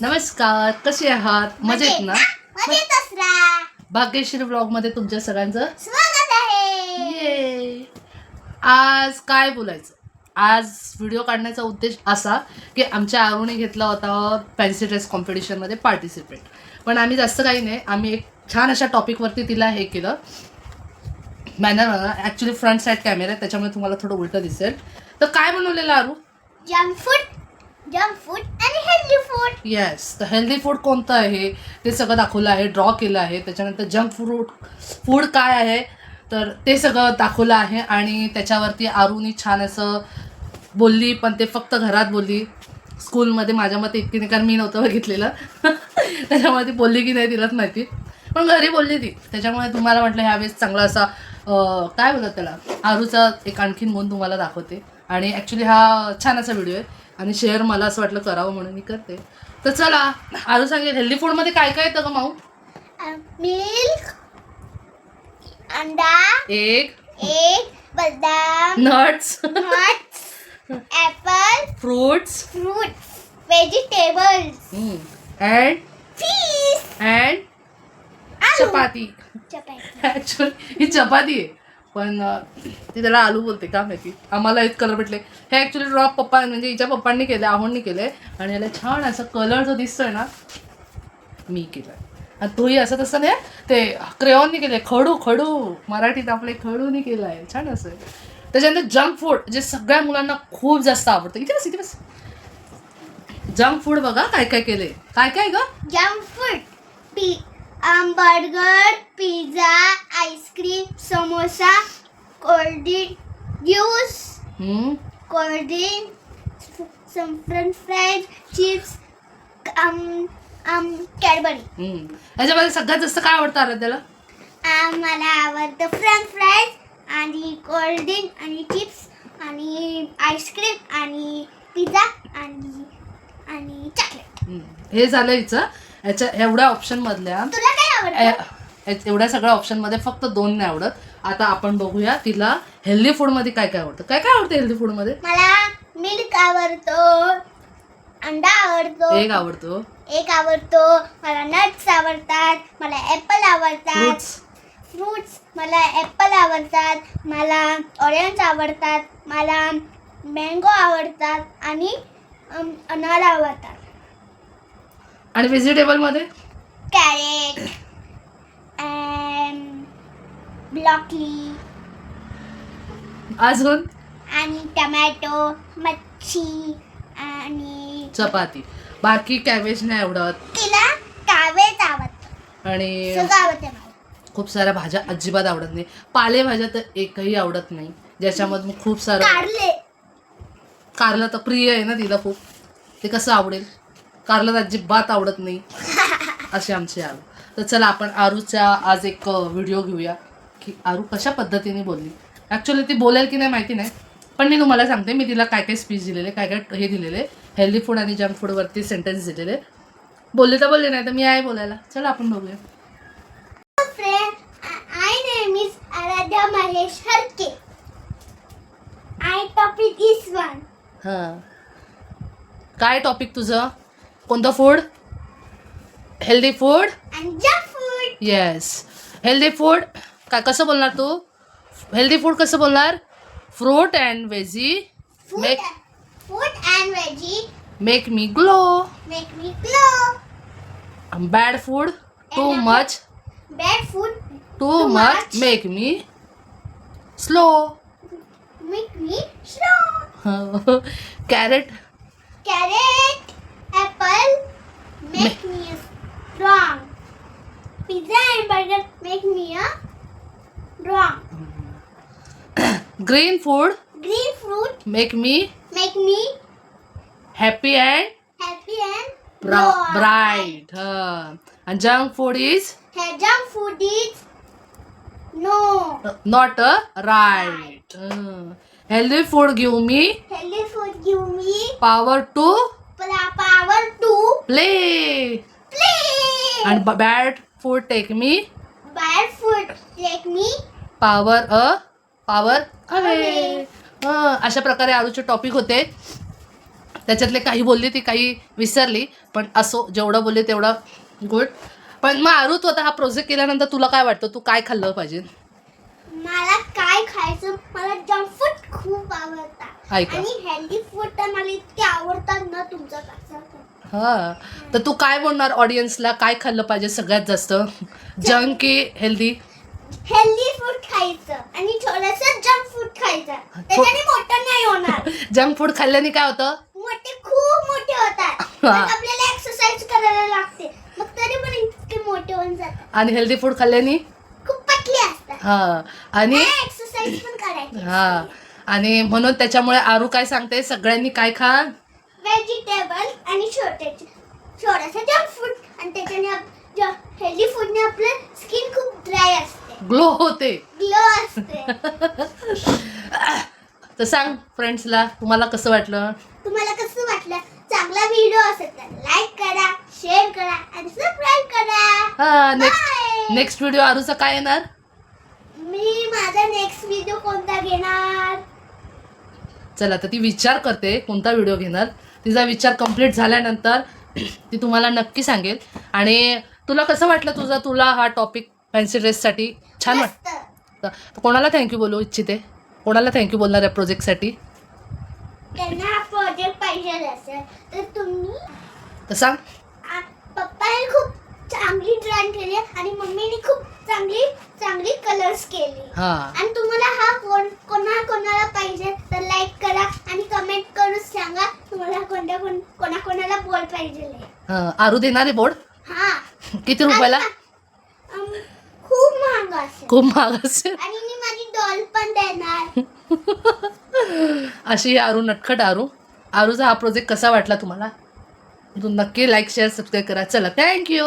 नमस्कार कसे आहात? मजेत ना? भाग्यश्री ब्लॉगमध्ये तुमच्या सगळ्यांचं स्वागत आहे. आज काय बोलायचं? आज व्हिडिओ काढण्याचा उद्देश असा की आमच्या आरुने घेतला होता फॅन्सी ड्रेस कॉम्पिटिशनमध्ये पार्टिसिपेट पण आम्ही जास्त काही नाही आम्ही एक छान अशा टॉपिकवरती तिला हे केलं. Manner actually front side camera आहे त्याच्यामुळे तुम्हाला थोडं उलटं दिसेल. तर काय बनवलेलं Aaru? Junk food junk food आणि हेल्दी फूड. येस तर हेल्दी फूड कोणतं आहे? ते सगळं दाखवलं आहे ड्रॉ केलं आहे. त्याच्यानंतर जंक फूड फूड काय आहे? तर ते सगळं दाखवलं आहे आणि त्याच्यावरती आरुनी छान असं बोलली पण ते फक्त घरात बोलली. स्कूलमध्ये माझ्या मते इतकी नाही कारण मी नव्हतं बघितलेलं. त्याच्यामुळे ती बोलली की नाही तिलाच माहिती. पण घरी बोलली ती. त्याच्यामुळे तुम्हाला म्हटलं ह्यावेळेस चांगला असा काय बोलतात त्याला? आरूचा एक आणखीन गुण तुम्हाला दाखवते. आणि ॲक्च्युली हा छान असा व्हिडिओ आहे. आणि शेअर मला असं वाटलं करावं म्हणून मी करते. तर चला आरू सांगेल हेल्दी फूडमध्ये काय काय येतं ग माऊ? मिल्क अंडा एक एग बदाम nuts nuts apple fruits fruits vegetables and and chapati. Chapati. Actually ही चपाती आहे. पण ती त्याला आलू बोलते का माहिती? आम्हाला हेच कलर भेटले. हे ॲक्च्युली ड्रॉप पप्पा म्हणजे हिच्या पप्पांनी केले आहोंनी केले. आणि याला छान असं कलर जो दिसतोय ना मी केला आणि तोही असं तसं नाही ते क्रेऑननी केले खडू खडू. मराठीत आपले खडूनी केलं आहे छान असं. त्याच्यानंतर जंक फूड जे सगळ्या मुलांना खूप जास्त आवडतं. इथे बस इथे बस. जंक फूड बघा काय काय केले काय काय ग junk food burger pizza ice cream samosa cold drink juice hmm? Cold drink french fries chips um um Cadbury. Hmm. याच्यामध्ये सगळ्यात जास्त काय आवडतं आराध्याला? मला आवडतं फ्रेंच फ्राईज आणि कोल्ड्रिंक आणि चिप्स आणि आईस्क्रीम आणि पिझ्झा आणि आणि चॉकलेट. हम्म. हे झालं हिचं. याच्या एवढ्या ऑप्शन मधल्या तुला काय आवडतं? ए- ए- एवढ्या सगळ्या ऑप्शनमध्ये फक्त दोन नाही आवडत. आता आपण बघूया तिला हेल्दी फूडमध्ये काय काय आवडतं. काय काय आवडतं हेल्दी फूडमध्ये? मला मिल्क आवडतो अंडा आवडतो एक आवडतो. एक आवडतो मला नट्स आवडतात मला ॲपल आवडतात. फ्रुट्स फ्रूट्स मला ॲपल आवडतात मला ऑरेंज आवडतात मला मँगो आवडतात आणि अम, अनार आवडतात. आणि व्हेजिटेबलमध्ये? कॅरेट ब्लॉकली अजून? आणि टमॅटो मच्छी आणि चपाती. बाकी कॅबेज नाही आवडत. तिला कावेच आवडतं. आणि खूप साऱ्या भाज्या अजिबात आवडत नाही. पालेभाज्या तर एकही आवडत नाही. ज्याच्यामध्ये मग खूप सारं कारले. कारलं तर प्रिय आहे ना तिला खूप. ते कसं आवडेल? कारलं अजिबात आवडत नाही. असे आमचे आरू. तर चला आपण आरूचा आज एक व्हिडिओ घेऊया. की आरू कशा पद्धतीने बोलली? ॲक्च्युली ती बोलेल की नाही माहिती नाही. पण मी तुम्हाला सांगते मी तिला काय काय स्पीच दिलेले काय काय हे दिलेले हेल्दी फूड आणि जंक फूडवरती सेंटेन्स दिलेले. बोलले तर बोलले नाही तर मी आहे बोलायला. चला आपण बघूया. हां. काय टॉपिक तुझं? कोणतं food healthy food. Yes healthy food काय कसं बोलणार तू? हेल्दी फ़ूड कसं बोलणार? Fruit and veggie Food, make food and veggie make me glow make me glow. Bad food too much Bad food too much make me slow make me slow. Carrot Carrot, Apple make me strong. Pizza and burger make me a strong. Green food green fruit make me make me happy and happy and bro- bright. Uh, and junk food is Hey, Junk food is no. uh, not a right. Uh, healthy food give me Healthy food give me power to play play. आणि bad food take me Bad food make me. Power a power away. अशा प्रकारे आरूचे topic होते. त्याच्यातले काही बोलली ती काही विसरली पण असो जेवढं बोलली तेवढं गुड पण मग आरू तू आता हा प्रोजेक्ट केल्यानंतर तुला काय वाटतं? तू काय खाल्लं पाहिजे? काय खायचं? मला जंक फूड खूप आवडतात ऐका. आणि हेल्दी फूड तर मला इतके आवडतात ना तुमचं कसं हां. तर तू काय बोलणार ऑडियन्सला काय खाल्लं पाहिजे सगळ्यात जास्त? जंक की हेल्दी हेल्दी फूड खायचं. आणि थोडस जंक फूड खायचं. त्याच्याने मोठं नाही होणार. जंक फूड खाल्ल्याने काय होतं? मोठे खूप मोठे होतात. हा. आपल्याला एक्सरसाइज करायला लागते. मग तरी पण इतके मोठे होऊन जातात. आणि हेल्दी फूड खाल्ल्याने? खूप पतले असतात. हां. आणि हां. आणि म्हणून त्याच्यामुळे आरू काय सांगते सगळ्यांनी काय खा? व्हेजिटेबल आणि छोटे थोडासा जंक फूड आणि त्याच्याने हेल्दी फूडने आपलं स्किन खूप ड्राय असते. ग्लो होते. ग्लो असते. तर सांग फ्रेंड्सला तुम्हाला कसं वाटलं? तुम्हाला कसं वाटलं? चांगला व्हिडिओ असेल तर लाईक करा शेअर करा आणि सबस्क्राईब करा. हा नेक्स्ट. नेक्स्ट व्हिडिओ आरूचा काय येणार? नेक्स्ट व्हिडिओ कोणता घेणार? चला तर ती विचार करते कोणता व्हिडिओ घेणार. तिचा विचार कंप्लीट झाल्यानंतर ती तुम्हाला नक्की सांगेल. आणि तुला कसं वाटलं तुझा? तुला हा टॉपिक फॅन्सी ड्रेससाठी छान. वाटतं कोणाला थँक्यू बोलू इच्छिते? कोणाला थँक्यू बोलणार आहे प्रोजेक्टसाठी त्यांना हा प्रोजेक्ट पाहिजे असेल तर तुम्ही तर सांग. पप्पाने खूप चांगली ड्रॉइंग केली आणि मम्मीने खूप चांगली चांगली कलर्स केली. हां. आणि तुम्हाला हा कोण कोणा कोणाला पाहिजे तर लाईक करा आणि कमेंट करून सांगा तुम्हाला कोणत्या कोण कोणा कोणाला बोल पाहिजे हां आरू देणार बोर्ड हा. किती रुपयाला? अम, खूप महाग असेल. खूप महाग असेल. आणि मी माझी डॉल पण देणार. अशी आरू नटखट आरू. आरूचा हा प्रोजेक्ट कसा वाटला तुम्हाला? नक्की लाईक शेअर सबस्क्राईब करा. चला थँक्यू